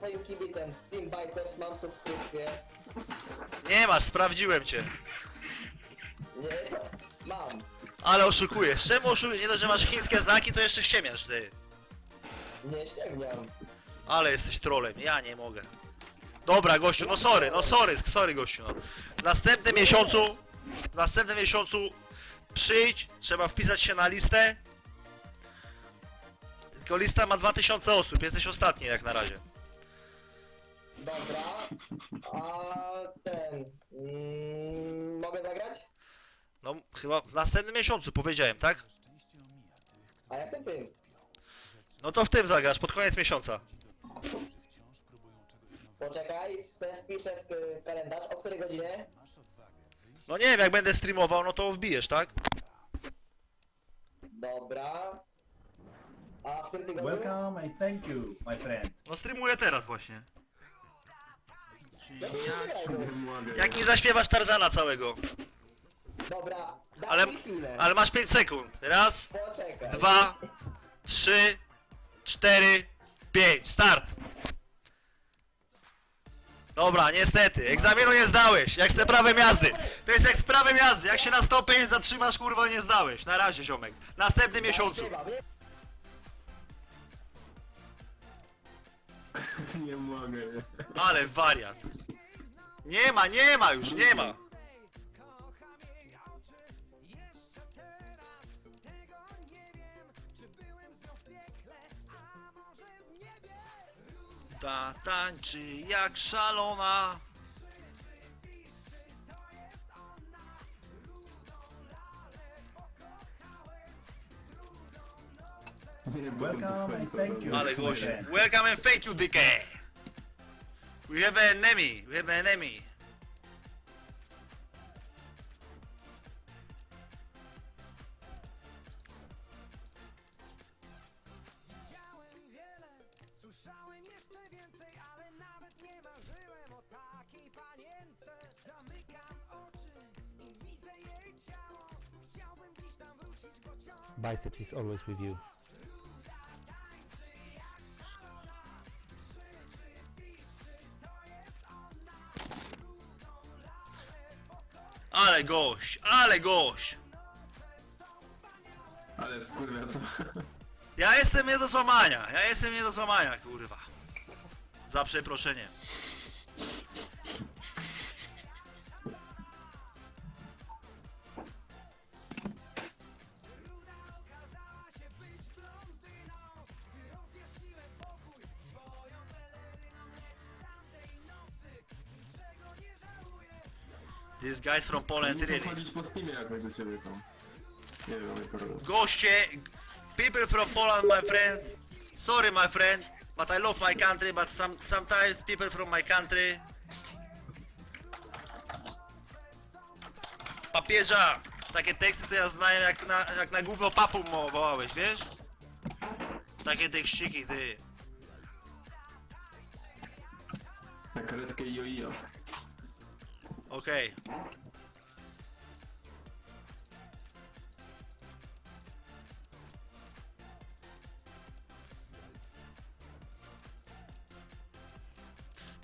twoim kibicem. Steam też mam subskrypcję. Nie masz, sprawdziłem cię. Nie, mam. Ale oszukujesz. Czemu oszukujesz? Nie dość, że masz chińskie znaki, to jeszcze ściemiasz, ty. Nie ściemniam. Ale jesteś trolem, ja nie mogę. Dobra, gościu, no sorry, no sorry, sorry, gościu, no. W następnym miesiącu, w następnym miesiącu przyjdź, trzeba wpisać się na listę. Tylko lista ma 2000 osób, jesteś ostatni jak na razie. Dobra. A ten... Mm, mogę zagrać? No, chyba w następnym miesiącu powiedziałem, tak? A jak ten tym? No to w tym zagrasz, pod koniec miesiąca. Poczekaj, sobie wpiszę w y, kalendarz. O której godzinie? No nie wiem, jak będę streamował, no to wbijesz, tak? Dobra. A w tym tygodniu? Welcome and thank you, my friend. No streamuję teraz właśnie. Jak nie zaśpiewasz Tarzana całego. Dobra, daj Ale, mi chwilę. ale masz 5 sekund. Raz, Poczekaj. dwa, trzy, cztery, pięć. Start! Dobra, niestety, egzaminu nie zdałeś, jak z prawem jazdy. To jest jak z prawem jazdy, jak się na stopień zatrzymasz, kurwa, nie zdałeś. Na razie, ziomek. W następnym miesiącu. Nie mogę. Ale wariat. Nie ma, nie ma już, nie ma. Ta tańczy jak szalona. Welcome and thank you. Ale friend. Welcome and thank you. We have an enemy. We have an enemy. Widziałem wiele, słyszałem jeszcze więcej, ale nawet nie marzyłem o takiej panience. Zamykam oczy i widzę jej ciało. Chciałbym dziś tam wrócić, bo ciągle Biceps is always with you. Ale gość, ale gość. Ale kurwa to... Ja jestem nie do złamania, ja jestem nie do złamania, kurwa. Za przeproszenie. This guy's from Poland, Muszę really. chodzić po Steamie jakoś do ciebie tam. Nie wiem, jak to robię. Goście, people from Poland, my friend. Sorry, my friend, but I love my country, but some, sometimes people from my country. Papieża, takie teksty to ja znaję jak na, jak na gówno papu wołałeś, wiesz? Takie tekściki, ty. Na karetkę jojo. Okej.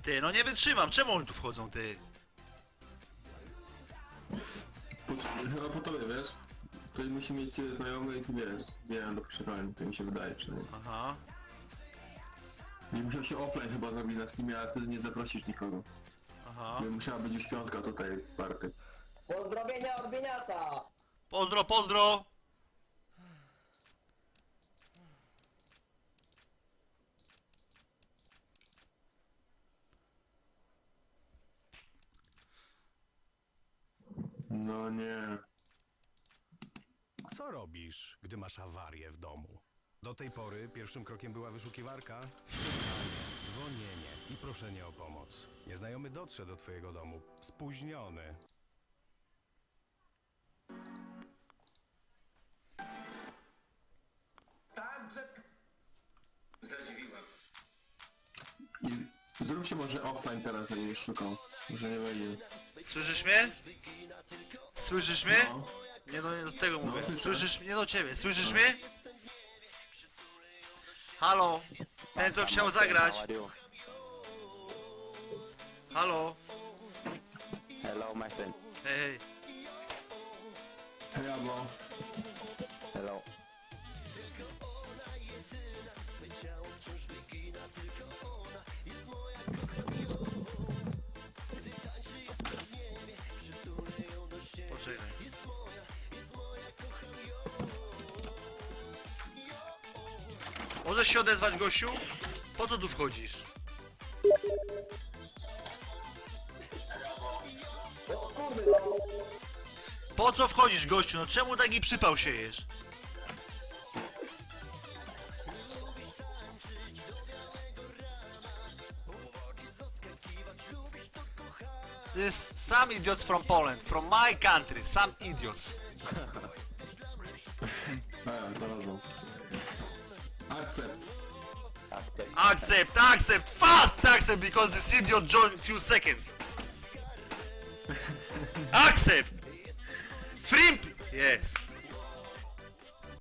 Ty, no nie wytrzymam, czemu oni tu wchodzą, ty? Chyba po tobie, wiesz? Ktoś musi mieć ciebie znajomy i ty wiesz. Nie wiem, do przekonania, to mi się wydaje przynajmniej. Aha. Nie musiał się offline chyba zrobić na Steamie, ale wtedy nie zaprosisz nikogo. Aha. By musiała być już piątka tutaj w party. Pozdrowienia od Biniata! Pozdro, pozdro! No nie. Co robisz, gdy masz awarię w domu? Do tej pory pierwszym krokiem była wyszukiwarka, szukanie, dzwonienie i proszenie o pomoc. Nieznajomy dotrze do twojego domu, spóźniony. I zrób się może offline teraz, jak już szukał. Może nie będzie. Słyszysz mnie? Słyszysz mnie? No. Nie do, nie do tego mówię. słyszę. Słyszysz mnie do ciebie. Słyszysz mnie? Halo? Ten co chciał zagrać? Halo? Hello, my friend. Hej, hej. Hello. Hello. Możesz się odezwać, gościu? Po co tu wchodzisz? Po co wchodzisz, gościu? No czemu taki przypał siejesz? This some idiots from Poland, from my country, some idiots. Znalazłem. Akcept. Accept. Accept, accept, fast accept because this idiot joined in few seconds. Accept. Frimp. Yes.